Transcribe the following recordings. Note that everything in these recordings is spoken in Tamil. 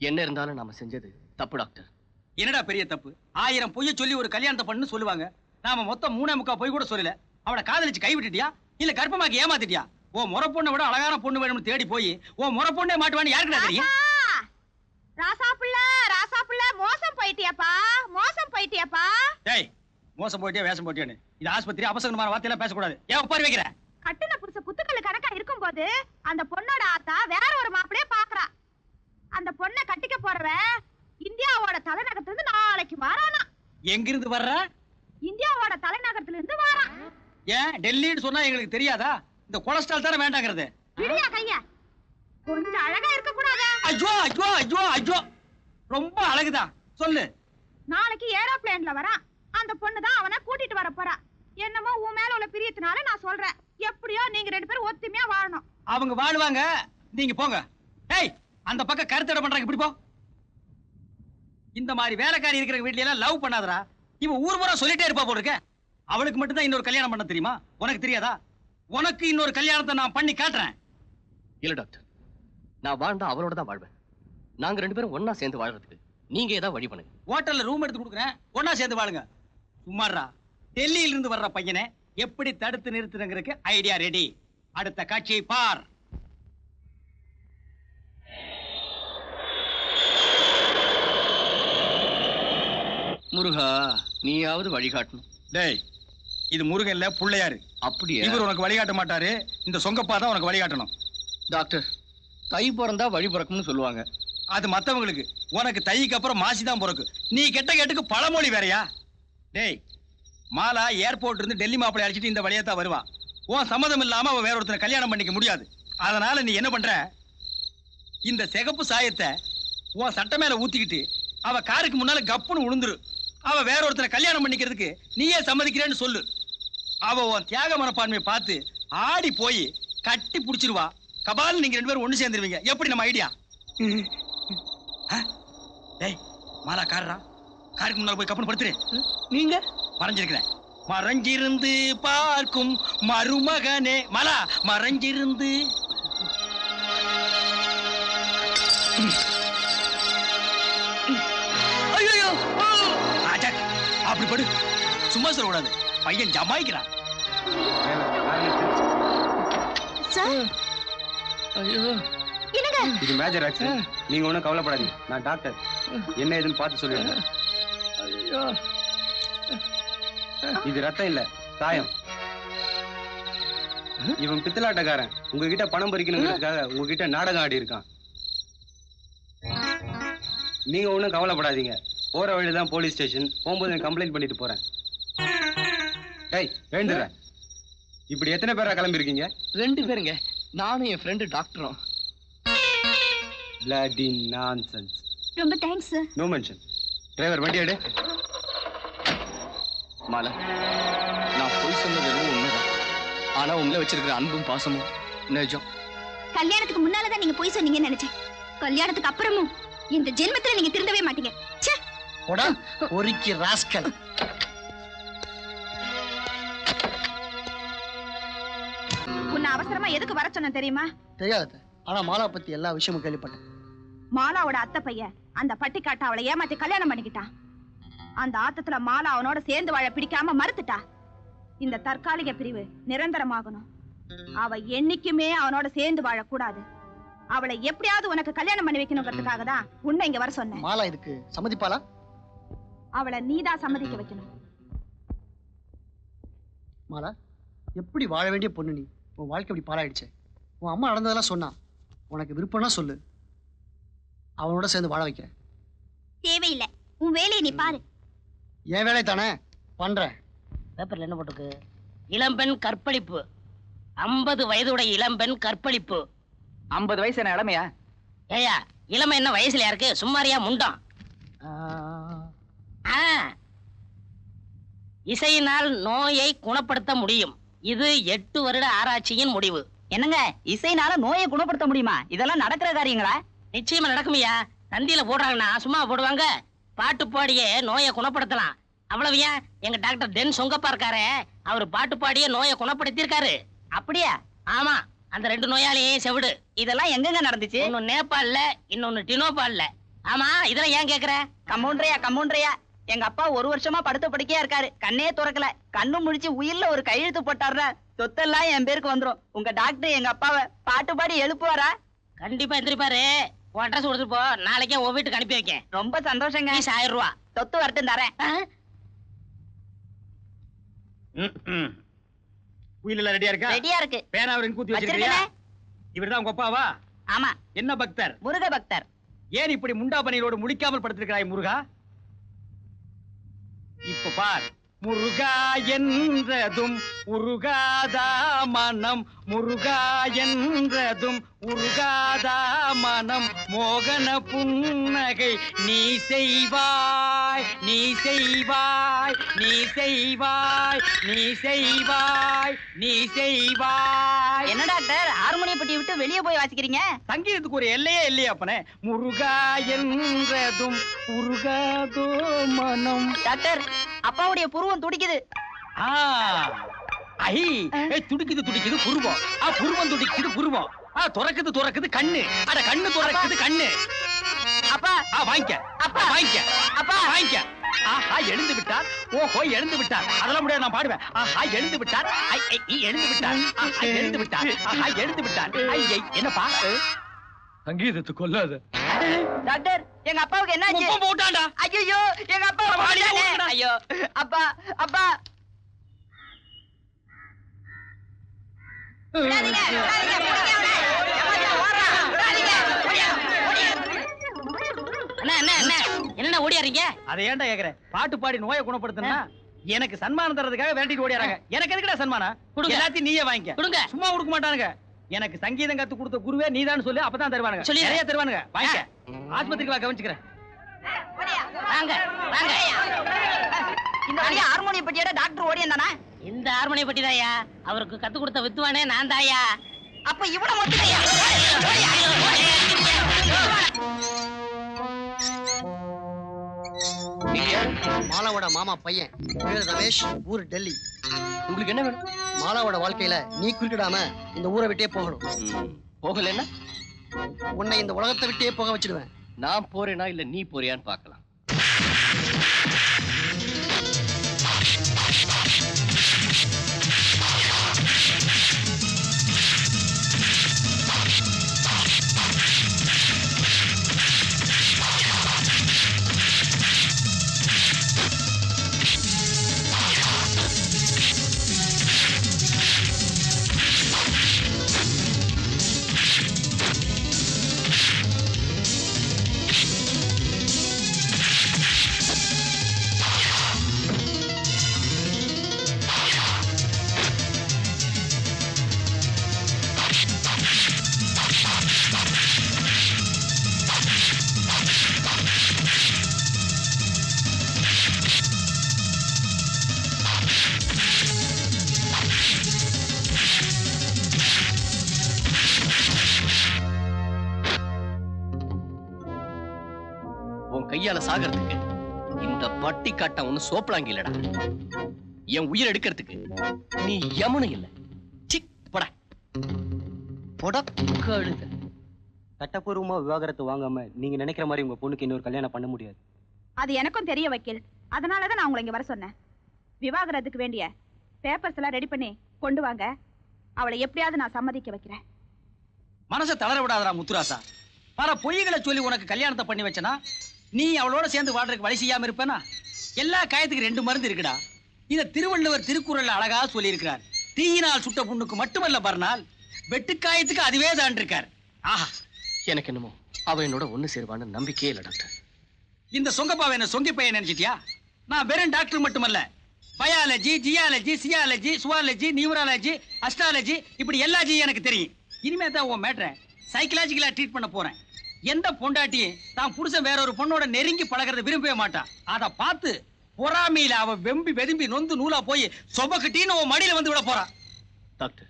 என்ன இருந்தாலும் நாம செஞ்சது தப்பு டாக்டர். என்னடா பெரிய தப்பு? ஆயிரம் பொய்ய சொல்லி ஒரு கல்யாணத்தை பண்ணு சொல்லுவாங்க. நாம மொத்தம் மூணே முக்கா பொய் கூட சொல்லல. அவளை காதலிச்சு கை விட்டுட்டியா இல்ல கர்ப்பமாக்கி ஏமாத்திட்டியா? ஓ முறை பொண்ணை விட அழகான பொண்ணு வேணும்னு தேடி போய் ஓ முறை பொண்ணே மாட்டுவான்னு யாருக்குடா தெரியும்? ராசா! புள்ள! ராசா புள்ள! மோசம் போயிட்டியாப்பா? மோசம் போயிட்டியாப்பா? டேய் மோசம் போயிட்டியா வேஷம் போட்டியான்னு இது ஆஸ்பத்திரி அபசகமான வார்த்தையெல்லாம் பேசக்கூடாது. ஏன் உட்காரி வைக்கிற? கட்டுன புருஷ குத்துக்கல்லு கணக்கா இருக்கும்போது அந்த பொண்ணோட ஆத்தா வேற ஒரு மாப்பிளைய பாக்குறா. அந்த பொண்ணை கட்டிக்க போறவன் இந்தியாவோட தலைநகரத்துல இருந்து நாளைக்கு வாரானா. எங்கிருந்து வர்ற? இந்தியாவோட தலைநகரத்துல இருந்து வாரான். ஏன்? டெல்லின்னு சொன்னா எங்களுக்கு தெரியாதா? இந்த கொலஸ்ட்ரால் தானே வேண்டாங்கிறது. விடியா கைய. கொஞ்சம் அழகா இருக்க கூடாதா ஐயோ ஐயோ ஐயோ ஐயோ. ரொம்ப அழகுதான் சொல்லு. நாளைக்கு ஏரோப்ளேன்ல வரான். அந்த பொண்ணு தான் அவனை கூட்டிட்டு வர போறா. என்னமோ உன் மேல உள்ள பிரியத்தினால நான் சொல்றேன். எப்படியோ நீங்க ரெண்டு பேரும் ஒத்துமையா வாழணும். அவங்க வாழுவாங்க. நீங்க போங்க. ஏய் அந்த பக்கம் கருத்தடை பண்றாங்க. இப்படி போ. இந்த மாதிரி வேலைக்காரி இருக்கிற வீட்ல எல்லாம் லவ் பண்ணாதடா. இவன் ஊர் பூரா சொல்லிட்டே இருப்பா போல இருக்க. அவளுக்கு மட்டும் தான் இன்னொரு கல்யாணம் பண்ண தெரியுமா? உனக்கு தெரியாதா? உனக்கு இன்னொரு கல்யாணத்தை நான் பண்ணி காட்டுறேன். இல்ல டாக்டர். நான் வாழ்ந்தா அவளோட தான் வாழ்வேன். நாங்க ரெண்டு பேரும் ஒண்ணா சேர்ந்து வாழ்றதுக்கு நீங்க ஏதாவது வழி பண்ணுங்க. ஹோட்டல்ல ரூம் எடுத்து கொடுக்குறேன். ஒண்ணா சேர்ந்து வாழுங்க. சும்மாறா டெல்லியில இருந்து வர்ற பையனை எப்படி தடுத்து நிறுத்துறங்கிறதுக்கு ஐடியா ரெடி அடுத்த காட்சியை பார். முருகா நீயாவது வழிகாட்டணும். டேய் இது முருகன் இல்ல புள்ளையாரு. அப்படியே? இவர் உனக்கு வழிகாட்ட மாட்டாரு. இந்த சொங்கப்பா தான் உனக்கு வழிகாட்டணும். டாக்டர் தை பிறந்தா வழி பிறக்கும்னு சொல்லுவாங்க. அது மத்தவங்களுக்கு. உனக்கு தைக்கு அப்புறம் மாசி தான் பிறக்கு. நீ கெட்ட கேட்டுக்கு பழமொழி வேறயா? டேய் மாலா ஏர்போர்ட் இருந்து டெல்லி மாப்பிளை அழைச்சிட்டு இந்த வழியா தான் வருவா. உன் சம்மதம் இல்லாம அவ வேற ஒருத்தனை கல்யாணம் பண்ணிக்க முடியாது. அதனால நீ என்ன பண்ற? இந்த சிகப்பு சாயத்தை உன் சட்டை மேல ஊத்திக்கிட்டு அவ காருக்கு முன்னால கப்புன்னு உளுந்துரு. அவ வேற ஒருத்தனை கல்யாணம் பண்ணிக்கிறதுக்கு நீயே சம்மதிக்கிறேன்னு சொல்லு. அவ உன் தியாக மனப்பான்மையை பார்த்து ஆடி போய் கட்டி புடிச்சிருவா. கபால் நீங்க ரெண்டு பேரும் ஒண்ணு சேர்ந்துருவீங்க. எப்படி நம்ம ஐடியா டேய் மாலா காரா காருக்கு முன்னால போய் கப்புன்னு படுத்துரு. நீங்க? மறைஞ்சிருக்கிறேன். மறைஞ்சிருந்து பார்க்கும் மருமகனே. மாலா மறைஞ்சிருந்து. அப்படி படு. சும்மா சொல்லக்கூடாது பையன் ஜமாய்க்கிறான். ஐயோ. இது மேஜர் ஆக்சிடென்ட். நீங்க ஒண்ணும் கவலைப்படாதீங்க. நான் டாக்டர். என்ன ஏதுன்னு பார்த்து ஐயோ. இது ரத்தம் இல்ல சாயம் இவன் பித்தலாட்டக்காரன். உங்ககிட்ட பணம் பறிக்கணுங்கிறதுக்காக உங்ககிட்ட நாடகம் ஆடி இருக்கான் நீங்க ஒண்ணும் கவலைப்படாதீங்க. போற வழிதான் போலீஸ் ஸ்டேஷன். போகும்போது கம்ப்ளைண்ட் பண்ணிட்டு போறேன். டேய் எழுந்துடுறேன் இப்படி எத்தனை பேரா கிளம்பிருக்கீங்க ரெண்டு பேருங்க. நானும் என் ஃப்ரெண்டு டாக்டரும் பிளாடி நான்சென்ஸ் ரொம்ப thanks sir no mention driver வண்டி எடு. மாலா நான் போய் சொன்னது எதுவும் உண்மைதான். ஆனா உங்களை வச்சிருக்கிற அன்பும் பாசமும் நிஜம். கல்யாணத்துக்கு முன்னாலதான் நீங்க போய் சொன்னீங்கன்னு நினைச்சேன். கல்யாணத்துக்கு அப்புறமும் இந்த ஜென்மத்துல நீங்க திருந்தவே மாட்டீங்க. ச்சே ஒருக்கி ராஸ்கல். உன்னை அவசரமா எதுக்கு வர சொன்ன தெரியுமா? தெரியாது ஆனா மாலா பத்தி எல்லா விஷயமும் கேள்விப்பட்டேன். மாலாவோட அத்தை பையன் அந்த பட்டிக்காட்ட அவளை ஏமாத்தி கல்யாணம் பண்ணிக்கிட்டான். அந்த ஆத்தத்துல மாலா அவனோட சேர்ந்து வாழ பிடிக்காம மறுத்துட்டா. இந்த தற்காலிக பிரிவு நிரந்தரமாகணும். அவ என்னைக்குமே அவனோட சேர்ந்து வாழக்கூடாது. அவளை எப்படியாவது உனக்கு கல்யாணம் பண்ணி வைக்கணுங்கிறதுக்காக தான் உன்னை இங்க வர சொன்னேன். மாலா இதுக்கு சம்மதிப்பாளா? அவளை நீதான் சம்மதிக்க வைக்கணும். மாலா எப்படி வாழ வேண்டிய பொண்ணு நீ? உன் வாழ்க்கை இப்படி பாழாயிடுச்சே. உன் அம்மா நடந்ததெல்லாம் சொன்னா உனக்கு விருப்பம்னா சொல்லு. அவனோட சேர்ந்து வாழ வைக்கிறேன். தேவையில்லை. உன் வேலையை நீ பாரு. என் வேலை தானே? பண்றேன். பேப்பர்ல என்ன போட்டிருக்கு? இளம்பெண் கற்பழிப்பு. ஐம்பது வயதுடைய இளம்பெண் கற்பழிப்பு. ஐம்பது வயசு என்ன இளமையா? ஏயா இளமை என்ன வயசுல இருக்கு? சும்மாரியா முண்டம். ஆ. இசையினால் நோயை குணப்படுத்த முடியும். இது எட்டு வருட ஆராய்ச்சியின் முடிவு. என்னங்க இசைனால நோயை குணப்படுத்த முடியுமா? இதெல்லாம் நடக்கிற காரியங்களா? நிச்சயமா நடக்குமையா. தந்தியில போடுறாங்கன்னா சும்மா போடுவாங்க. பாட்டு பாடியே நோயை குணப்படுத்தலாம். அவ்வளவு ஏன்? எங்க டாக்டர் தென் சொங்கப்பா இருக்காரே. அவர் பாட்டு பாடியே நோயை குணப்படுத்தியிருக்காரு. அப்படியா? ஆமா. அந்த ரெண்டு நோயாளியே செவிடு. இதெல்லாம் எங்கெங்க நடந்துச்சு? இன்னொன்னு நேபாளில் இன்னொன்னு டினோபால்ல. ஆமா இதெல்லாம் ஏன் கேக்குற? கம்பவுண்டரையா கம்பவுண்டரையா? எங்க அப்பா ஒரு வருஷமா படுத்த படுக்கையா இருக்காரு. கண்ணே திறக்கல. கண்ணு முழிச்சு உயிர்ல ஒரு கையெழுத்து போட்டாருன்னா சொத்தெல்லாம் என் பேருக்கு வந்துரும். உங்க டாக்டர் எங்க அப்பாவை பாட்டு பாடி எழுப்புவாரா? கண்டிப்பா எந்திரிப்பாரு உன் அட்ரஸ் கொடுத்துட்டு போ. நாளைக்கே உன் வீட்டுக்கு அனுப்பி வைக்கேன். ரொம்ப சந்தோஷங்க. ஆயிரம் ரூபா சொத்து வரட்டும் தரேன். உயிரில ரெடியா இருக்கா? ரெடியா இருக்கு. பேனா அவரின் கூத்தி வச்சிருக்கியா இவர்தான் உங்க அப்பாவா? ஆமா. என்ன பக்தர்? முருக பக்தர் ஏன் இப்படி முண்டா பணியோடு முடிக்காமல் படுத்திருக்கிறாய் முருகா? இப்ப பார். முருகா என்றதும் உருகாதா மனம். முருகா என்றதும் உருகாதா மனம். மோகன புன்னகை நீ செய்வாய் நீ செய்வாய் நீ செய்வாய் நீ செய்வாய் நீ செய்வாய். என்ன டாக்டர் ஹார்மோனிய பெட்டி விட்டு வெளியே போய் வாசிக்கிறீங்க? சங்கீதத்துக்கு ஒரு எல்லையே இல்லையா அப்பனே. முருகா என்றதும் உருகாதோ மனம். டாக்டர் அப்பாவுடைய புருவம் துடிக்குது. ஆ ஐ ஏய், துடிக்குது துடிக்குது புருவம். ஆ புருவம் துடிக்குது புருவம். ஆ துறக்குது துறக்குது கண்ணு. அட கண்ணு துறக்குது கண்ணு. அப்பா. ஆ வாங்கிக்க. அப்பா. வாங்கிக்க. அப்பா. வாங்கிக்க. ஆஹா எழுந்து விட்டார். ஓஹோ எழுந்து விட்டார். அதெல்லாம் முடியாது நான் பாடுவேன். ஆஹா எழுந்து விட்டார். ஐ ஐ, இ, எழுந்து விட்டார் ஆஹா எழுந்து விட்டார் ஆஹா எழுந்து விட்டார் ஐ ஐ என்னப்பா? சங்கீதத்தை கொல்லாத. டாக்டர். எங்க அப்பாவுக்கு என்னாச்சு? உப்பம் போட்டான்டா. ஐயோ எங்க அப்பா. ஐயோ அப்பா அப்பா. விடாதீங்க. என்ன என்ன என்ன என்ன ஓடியாரீங்க அதை ஏன்டா கேக்குற பாட்டு பாடி நோயை குணப்படுத்தினா எனக்கு சன்மானம் தரதுக்காக வேண்டிட்டு ஓடியாராங்க எனக்கு எதுக்குடா சன்மானம்? கொடுங்க. எல்லாத்தையும் நீயே வாங்கிக்க. கொடுங்க. சும்மா கொடுக்க மாட்டானுங்க. எனக்கு சங்கீதம் கத்து கொடுத்த குருவே நீதான் சொல்லி அப்பதான் தருவானுங்க. சொல்லி நிறைய தருவானுங்க. வாங்கிக்க ஆஸ்பத்திரிக்கு வா கவனிச்சுக்கிறேன். வாங்க வாங்க. இந்த வழியா ஹார்மோனிய பெட்டியோட டாக்டர் ஓடி இருந்தானா இந்த ஹார்மோனிய பட்டி தாயா அவருக்கு கத்து கொடுத்த வித்துவானே நான் தாயா அப்ப இவனை மட்டும் மாலாவோட மாமா பையன். ரமேஷ் ஊர் டெல்லி. உங்களுக்கு என்ன வேணும்? மாலாவோட வாழ்க்கையில நீ குறுக்கிடாம இந்த ஊரை விட்டே போகணும். போகலைன்னா உன்னை இந்த உலகத்தை விட்டே போக வச்சிடுவேன். நான் போறேனா இல்ல நீ போறியான்னு பார்க்கலாம். கையால சாகிறதுக்கு இந்த பட்டி காட்டம் ஒண்ணு சோப்பலாங்கி இல்லடா. என் உயிர் எடுக்கிறதுக்கு நீ யமுனை இல்ல. சிக் பட. போடா கழுத சட்டப்பூர்வமா விவாகரத்து வாங்காம நீங்க நினைக்கிற மாதிரி உங்க பொண்ணுக்கு இன்னொரு கல்யாணம் பண்ண முடியாது. அது எனக்கும் தெரிய வைக்கல். அதனாலதான் நான் உங்களை இங்க வர சொன்னேன். விவாகரத்துக்கு வேண்டிய பேப்பர்ஸ் எல்லாம் ரெடி பண்ணி கொண்டு வாங்க. அவளை எப்படியாவது நான் சம்மதிக்க வைக்கிறேன். மனசை தளர விடாதடா முத்துராசா. பல பொய்களை சொல்லி உனக்கு கல்யாணத்தை பண்ணி வச்சனா நீ அவளோட சேர்ந்து வாழ்றதுக்கு வழி செய்யாம இருப்பேனா? எல்லா காயத்துக்கு ரெண்டு மருந்து இருக்குடா. இத திருவள்ளுவர் திருக்குறள்ல அழகா சொல்லியிருக்கிறார். தீயினால் சுட்ட புண்ணுக்கு மட்டுமல்ல பர்னால் வெட்டுக்காயத்துக்கு அதுவே தான் இருக்கார் ஆஹா. எனக்கு என்னமோ அவ என்னோட ஒண்ணு சேருவான்னு நம்பிக்கையே இல்ல டாக்டர். இந்த சொங்கப்பாவை என்ன சொங்கி பையன் நினைச்சிட்டியா? நான் வெறும் டாக்டர் மட்டுமல்ல. Biology geology sialogy zoology neurology astrology இப்படி எல்லா ஜி எனக்கு தெரியும். இனிமே தான் உன் மேட்ரை சைக்கலாஜிக்கலா ட்ரீட் பண்ண போறேன். எந்த பொண்டாட்டியும் தான் புருஷன் வேற ஒரு பொண்ணோட நெருங்கி பழகிறத விரும்பவே மாட்டான் அதை பார்த்து பொறாமையில அவ வெம்பி வெதும்பி நொந்து நூலா போய் சொபக்கிட்டின்னு உன் மடியில வந்து விட போறான் டாக்டர்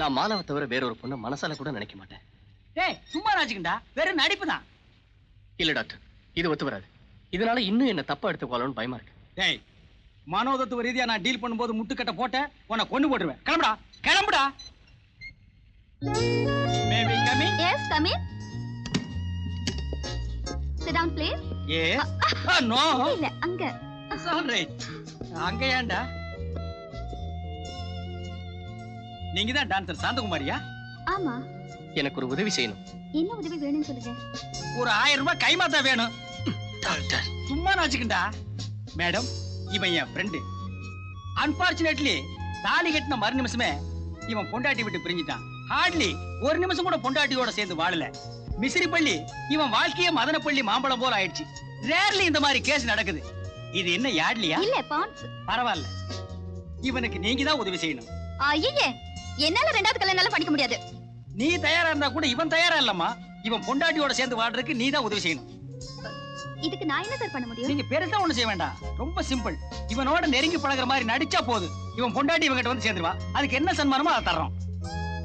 நான் மாலாவை தவிர வேற ஒரு பொண்ணை மனசால கூட நினைக்க மாட்டேன். டேய் சும்மா ராஜிக்கண்டா. வெறும் நடிப்பு தான் இல்ல டாக்டர் இது ஒத்து வராது. இதனால இன்னும் என்ன தப்பா எடுத்துக்கொள்ளணும்னு பயமா இருக்கு. டேய் மனோதத்துவ ரீதியா நான் டீல் பண்ணும்போது முட்டுக்கட்டை போட்டேன் உன்னை கொண்டு போட்டுருவேன். கிளம்புடா. கிளம்புடா. May we come in? ஏ நோ. இல்ல அங்க. ஆல்ரைட் அங்க ஏன்டா? நீங்க தான் டான்சர் சாந்தகுமாரியா? ஆமா. எனக்கு ஒரு உதவி செய்யணும். என்ன உதவி வேணும்னு சொல்லுங்க. ஒரு ஆயிரம் ரூபாய் கைமாத்தா வேணும். டாக்டர் சும்மா நாச்சுக்கிண்டா. மேடம் இவன் என் ஃப்ரெண்டு அன்பார்ச்சுனேட்லி தாலி கட்டின மறு நிமிஷமே இவன் பொண்டாட்டி விட்டு பிரிஞ்சிட்டான். ஹார்ட்லி ஒரு நிமிஷம் கூட பொண்டாட்டியோட சேர்ந்து வாழல. மிசிறி பள்ளி இவன் வாழ்க்கையே மதனப்பள்ளி மாம்பழம் போல ஆயிடுச்சு. ரேர்லி இந்த மாதிரி கேஸ் நடக்குது. இது என்ன யாட்லியா இல்ல பான்ஸ் பரவாயில்ல. இவனுக்கு நீங்க தான் உதவி செய்யணும். ஐயே என்னால ரெண்டாவது கல்யாணம் படிக்க முடியாது. நீ தயாரா இருந்தா கூட இவன் தயாரா இல்லம்மா. இவன் பொண்டாட்டியோட சேர்ந்து வாழ்றதுக்கு நீ தான் உதவி செய்யணும். இதுக்கு நான் என்ன சார் பண்ண முடியும்? நீங்க பெருசா ஒண்ணு செய்ய வேண்டாம். ரொம்ப சிம்பிள் இவனோட நெருங்கி பழகுற மாதிரி நடிச்சா போதும். இவன் பொண்டாட்டி இவங்கிட்ட வந்து சேர்ந்துருவா. அதுக்கு என்ன சன்மானமோ அதை தர்றோம்.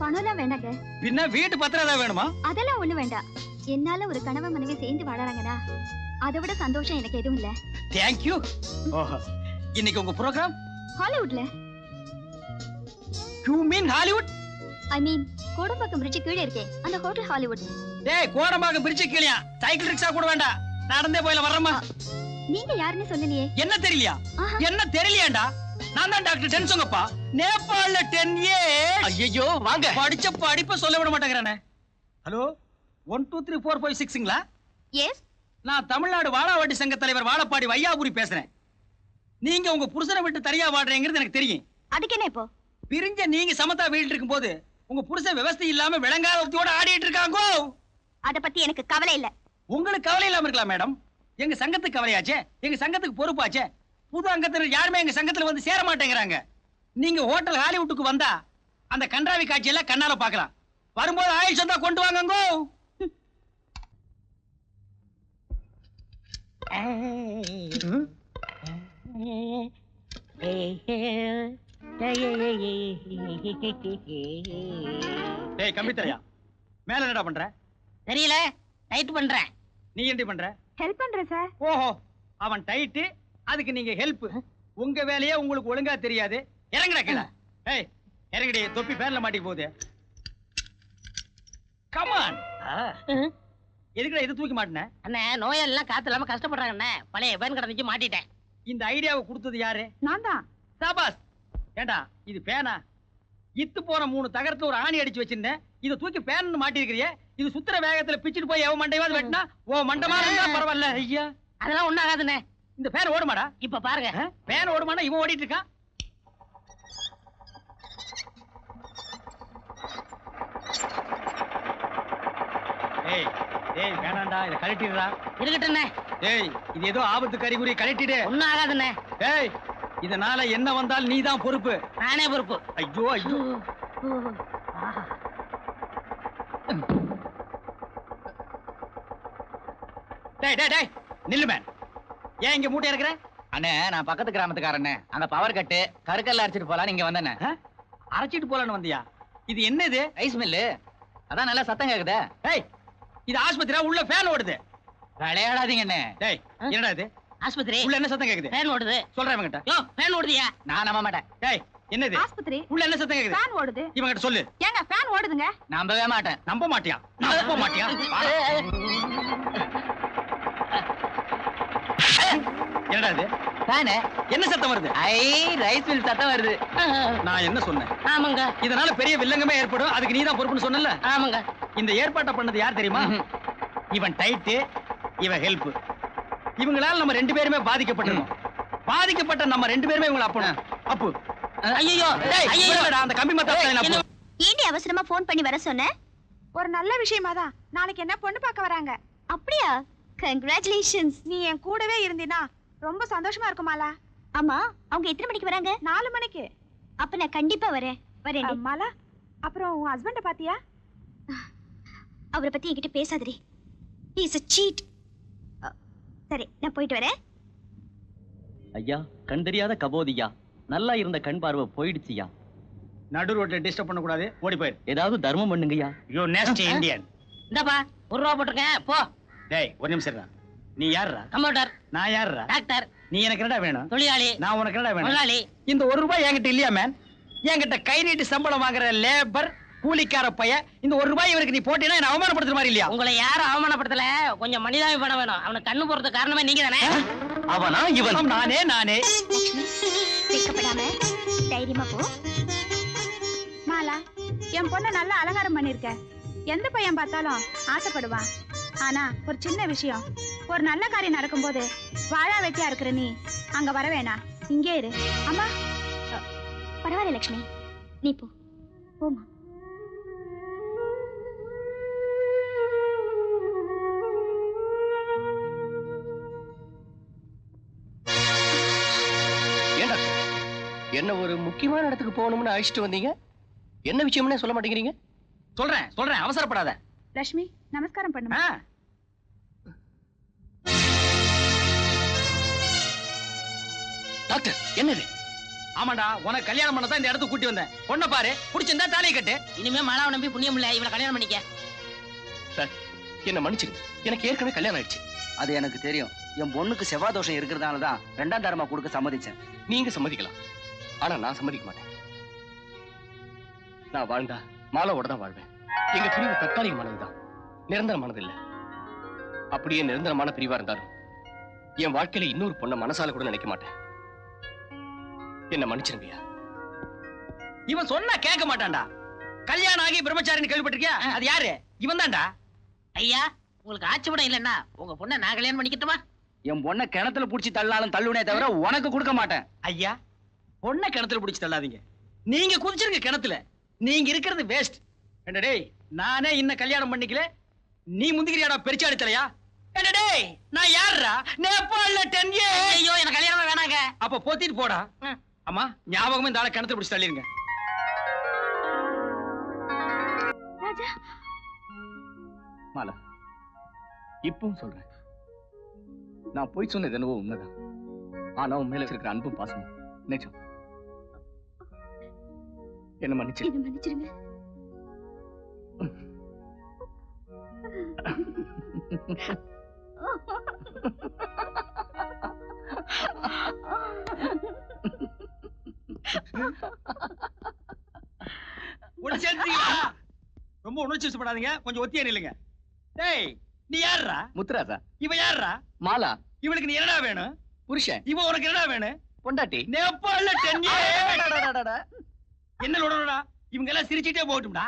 பணம்லாம் வேண்டாங்க. பின்ன வீட்டு பத்திரம் ஏதாவது வேணுமா? அதெல்லாம் ஒண்ணு வேண்டாம். என்னால ஒரு கணவன் மனைவி சேர்ந்து வாழறாங்கடா. அதை விட சந்தோஷம் எனக்கு எதுவும் இல்ல. தேங்க்யூ ஓஹோ. இன்னைக்கு உங்க program ஹாலிவுட்ல. You mean Hollywood I mean Kodambakkam bridge கீழே இருக்கே. அந்த ஹோட்டல் ஹாலிவுட் டேய் கோடம்பாக்கம் பிரிச்சு கீழியா? சைக்கிள் ரிக்ஷா கூட வேண்டாம். நடந்தே போயில வர்றமா நீங்க யாருன்னு சொல்லலையே என்ன தெரியலையா. என்ன தெரியலையாண்டா? நான் தான் டாக்டர் டென்சோங்கப்பா நேபாள்ல டென் இயர்ஸ். ஐயோ வாங்க. படிச்ச படிப்ப சொல்ல விட மாட்டேங்கிறானே. Hello one two three four five சிக்ஸுங்களா yes நான் தமிழ்நாடு வாழாவட்டி சங்க தலைவர் வாழப்பாடி வையாபுரி பேசுறேன். நீங்க உங்க புருஷனை விட்டு தனியா வாடுறீங்கிறது எனக்கு தெரியும். அதுக்கு என்ன இப்போ? பிரிஞ்ச நீங்க சமத்தா வீட்டில் இருக்கும்போது உங்க புருஷன் விவசாய இல்லாம விளங்காதத்தோட ஆடிட்டு இருக்காங்கோ? அத பத்தி எனக்கு கவலை இல்ல. உங்களுக்கு கவலை இல்லாம இருக்கலாம் மேடம். எங்க சங்கத்துக்கு கவலையாச்சே? எங்க சங்கத்துக்கு பொறுப்பாச்சே? புது அங்கத்தினர் யாருமே எங்க சங்கத்துல வந்து சேர மாட்டேங்கிறாங்க. நீங்க ஹோட்டல் ஹாலிவுட்டுக்கு வந்தா அந்த கன்றாவி காட்சியெல்லாம் கண்ணால பார்க்கலாம். வரும்போது ஆயில் சொந்தா கொண்டு வாங்கங்கோ. டேய் கம்பி தரையா மேல என்னடா பண்ற? தெரியல டைட் பண்றேன். நீ என்ன பண்ற? ஹெல்ப் பண்றேன் சார் ஓஹோ அவன் டைட்டு அதுக்கு நீங்க ஹெல்ப் உங்க வேலையே உங்களுக்கு ஒழுங்கா தெரியாது. இறங்குடா கீழே. ஏய் இறங்குடி தொப்பி பேர்ல மாட்டிக்க போகுது. கமான் எதுக்குடா இது தூக்கி மாட்டின? அண்ணே நோயெல்லாம் காத்து இல்லாம கஷ்டப்படுறாங்க அண்ணே. பழைய பேன் கடந்துச்சு மாட்டிட்டேன். இந்த ஐடியாவை கொடுத்தது யாரு? நான் தான். சாபாஸ் ஏண்டா இது பேனா? இத்து போன மூணு தகரத்துல ஒரு ஆணி அடிச்சு வச்சிருந்தேன். இதை தூக்கி பேன் மாட்டிருக்கிறியே. இது சுத்துற வேகத்துல பிச்சுட்டு போய் எவன் மண்டையாவது வெட்டினா ஓ மண்டமா இருந்தா பரவாயில்ல. ஐயா. அதெல்லாம் ஒண்ணும் ஆகாதுண்ணே. இந்த பேன் ஓடுமாடா? இப்ப பாருங்க? பேன் ஓடுமானா இவன் ஓடிட்டு இருக்கான்? ஏய் ஏய் வேணாம்டா இதை கழட்டிடுறா. இருக்கட்டும்ண்ணே. ஏய் இது ஏதோ ஆபத்து கறிகுறி கழட்டிடு. ஒண்ணும் ஆகாதுண்ணே. ஏய் இதனால என்ன வந்தால் நீ தான் பொறுப்பு. நானே பொறுப்பு. ஐயோ ஐயோ. டேய் டேய் டேய் நில்லு மேன் ஏன் இங்க மூட்டை இருக்கிற? அண்ணே நான் பக்கத்து கிராமத்துக்காரண்ணே. அந்த பவர் கட்டு கருக்கல்ல அடிச்சிட்டு போலான்னு இங்க வந்தேண்ணே. அரைச்சிட்டு போலான்னு வந்தியா? இது என்ன இது ரைஸ் மில்லு அதான் நல்லா சத்தம் கேக்குதே. டேய் இது ஆஸ்பத்திரியா? உள்ள ஃபேன் ஓடுது. விளையாடாதீங்கண்ணே டேய் என்னடா இது? ஆஸ்பத்திரி. உள்ள என்ன சத்தம் கேக்குது? ஃபேன் ஓடுது. சொல்றேன் இவங்கிட்ட. யோ ஃபேன் ஓடுதியா? நான் நம்ப மாட்டேன். டேய் என்னது? ஆஸ்பத்திரி. உள்ள என்ன சத்தம் கேக்குது? ஃபேன் ஓடுது. இவங்கிட்ட சொல்லு. ஏங்க ஃபேன் ஓடுதுங்க? நம்பவே மாட்டேன். நம்ப மாட்டியா? நம்ப மாட்டியா. என்னடா இது? ஃபேனு என்ன சத்தம் வருது? ஐ ரைஸ் மில் சத்தம் வருது. நான் என்ன சொன்னேன்? ஆமாங்க. இதனால பெரிய வில்லங்கமே ஏற்படும். அதுக்கு நீ தான் பொறுப்புன்னு சொன்னல ஆமாங்க. இந்த ஏற்பாட்டை பண்ணது யார் தெரியுமா. இவன் டைட்டு இவன் ஹெல்ப் இவங்களால நம்ம ரெண்டு பேருமே பாதிக்கப்பட்டிருக்கோம். பாதிக்கப்பட்ட நம்ம ரெண்டு பேருமே இவங்களை அப்பணும். அப்பு. ஐயோ அந்த கம்பி மத்த ஏண்டி அவசரமா ஃபோன் பண்ணி வர சொன்ன? ஒரு நல்ல விஷயமா தான். நாளைக்கு என்ன பொண்ணு பார்க்க வராங்க? அப்படியா? கங்க்ராச்சுலேஷன்ஸ் நீ என் கூடவே இருந்தினா ரொம்ப சந்தோஷமா இருக்குமாலா? ஆமா அவங்க எத்தனை மணிக்கு வராங்க? நாலு மணிக்கு. அப்ப நான் கண்டிப்பா வரேன். வரேன் மாலா அப்புறம் உன் ஹஸ்பண்ட பாத்தியா? அவரை பத்தி என்கிட்ட பேசாதடி. இஸ் a சீட் சரி நான் போயிட்டு வரேன். ஐயா கண் தெரியாத கபோதியா. நல்லா இருந்த கண் பார்வை போயிடுச்சுயா. நடு ரோட்ல டிஸ்டர்ப் பண்ண கூடாது ஓடி போயிரு. ஏதாவது தர்மம் பண்ணுங்கய்யா. யூ நெஸ்ட் இந்தியன் இந்தாப்பா ஒரு ரூபா போட்டிருக்கேன். போ. டேய் ஒரு நிமிஷம் இருடா. நீ யாருடா கம்ப்யூட்டர். நான் யாருடா டாக்டர். நீ எனக்கு என்னடா வேணும்? தொழிலாளி. நான் உனக்கு என்னடா வேணும்? முதலாளி. இந்த ஒரு ரூபாய் என்கிட்ட இல்லையா மேன் என்கிட்ட கை நீட்டி சம்பளம் வாங்குற லேபர் கூலிக்கார பைய இந்த ஒரு ரூபாய் இவருக்கு நீ போட்டீங்கன்னா என்ன அவமானப்படுத்துற மாதிரி இல்லையா? உங்களை யாரும் அவமானப்படுத்தல. கொஞ்சம் மனிதாபிமானம் வேணும். அவனுக்கு கண்ணு போறது காரணமே நீங்க தானே அவனா இவன்? நானே நானே. வெட்கப்படாம தைரியமா போ. மாலா என் பொண்ணை நல்லா அலங்காரம் பண்ணிருக்க. எந்த பையன் பார்த்தாலும் ஆசைப்படுவான் ஆனா ஒரு சின்ன விஷயம். ஒரு நல்ல காரியம் நடக்கும்போது வாழா வெட்டியா இருக்கிற நீ அங்க வர வேணாம். இங்கே இரு. அம்மா பரவாயில்ல லட்சுமி நீ போ. போமா என்ன ஒரு முக்கியமான இடத்துக்கு போகணும்னு அழைச்சிட்டு வந்தீங்க? என்ன விஷயம்னே சொல்ல மாட்டேங்கிறீங்க? சொல்றேன் சொல்றேன் அவசரப்படாத. லட்சுமி நமஸ்காரம் பண்ணுமா? டாக்டர் என்னது? ஆமாண்டா உனக்கு கல்யாணம் பண்ண தான் இந்த இடத்துக்கு கூட்டி வந்தேன். பொண்ணை பாரு பிடிச்சிருந்தா தாலியை கட்டு. இனிமே மாலாவை நம்பி புண்ணியம் இல்ல இவளை கல்யாணம் பண்ணிக்க. சார் என்ன மன்னிச்சிருங்க எனக்கு ஏற்கனவே கல்யாணம் ஆயிடுச்சு. அது எனக்கு தெரியும். என் பொண்ணுக்கு செவ்வாய் தோஷம் இருக்கிறதால தான் ரெண்டாம் தரமா கொடுக்க சம்மதிச்சேன். நீங்க சம்மதிக்கலாம். ஆனா நான் சம்மதிக்க மாட்டேன். நான் வாழ்ந்தா மாலாவோட தான் வாழ்வேன். எங்க பிரிவு தற்காலிகமானதுதான் நிரந்தரமானது இல்ல அப்படியே நிரந்தரமான பிரிவா இருந்தாலும் என் வாழ்க்கையில இன்னொரு பொண்ணை மனசால கூட நினைக்க மாட்டேன். என்ன மன்னிச்சிருங்கய்யா. இவன் சொன்னா கேட்க மாட்டான்டா. கல்யாணம் ஆகி பிரம்மச்சாரின்னு கேள்விப்பட்டிருக்கியா? அது யாரு? இவன் தான்டா ஐயா உங்களுக்கு ஆட்சிப்படம் இல்லைன்னா உங்க பொண்ணை நான் கல்யாணம் பண்ணிக்கட்டுமா? என் பொண்ணை கிணத்துல புடிச்சு தள்ளாலும் தள்ளுனே தவிர உனக்கு கொடுக்க மாட்டேன். ஐயா பொண்ணை கிணத்துல பிடிச்சு தள்ளாதீங்க. நீங்க குதிச்சிருங்க கிணத்துல நீங்க இருக்கிறது வேஸ்ட் என்ன டேய் நானே இன்னும் கல்யாணம் பண்ணிக்கல நீ முந்திக்கிறியாடா பெருச்சாடி தலையா? என்ன டேய் நான் யாருடா நேபாள்ல டென் ஐயோ எனக்கு கல்யாணம் வேணாங்க. அப்ப போத்திட்டு போடா. அம்மா ஞாபகமே இந்த ஆளை கிணத்துல பிடிச்சு தள்ளிருங்க. ராஜா. மாலா இப்பவும் சொல்றேன். நான் போய் சொன்னது என்னவோ உண்மைதான். ஆனா உன் மேல இருக்கிற அன்பும் பாசமும் நிஜம். என்ன மன்னிச்சிரு. என்ன மன்னிச்சிருங்க? ரொம்ப உணர்ச்சி வசப்படாதீங்க கொஞ்சம் ஒத்தியா நில்லுங்க. டேய் நீ யாருடா முத்துராசா இவ யாருடா மாலா. இவளுக்கு நீ என்னடா வேணும்? புருஷன். இவ உனக்கு என்னடா வேணும்? பொண்டாட்டி. நேபாள்ல டென் என்ன லோடா இவங்க எல்லாம் சிரிச்சிட்டே போகட்டும்டா.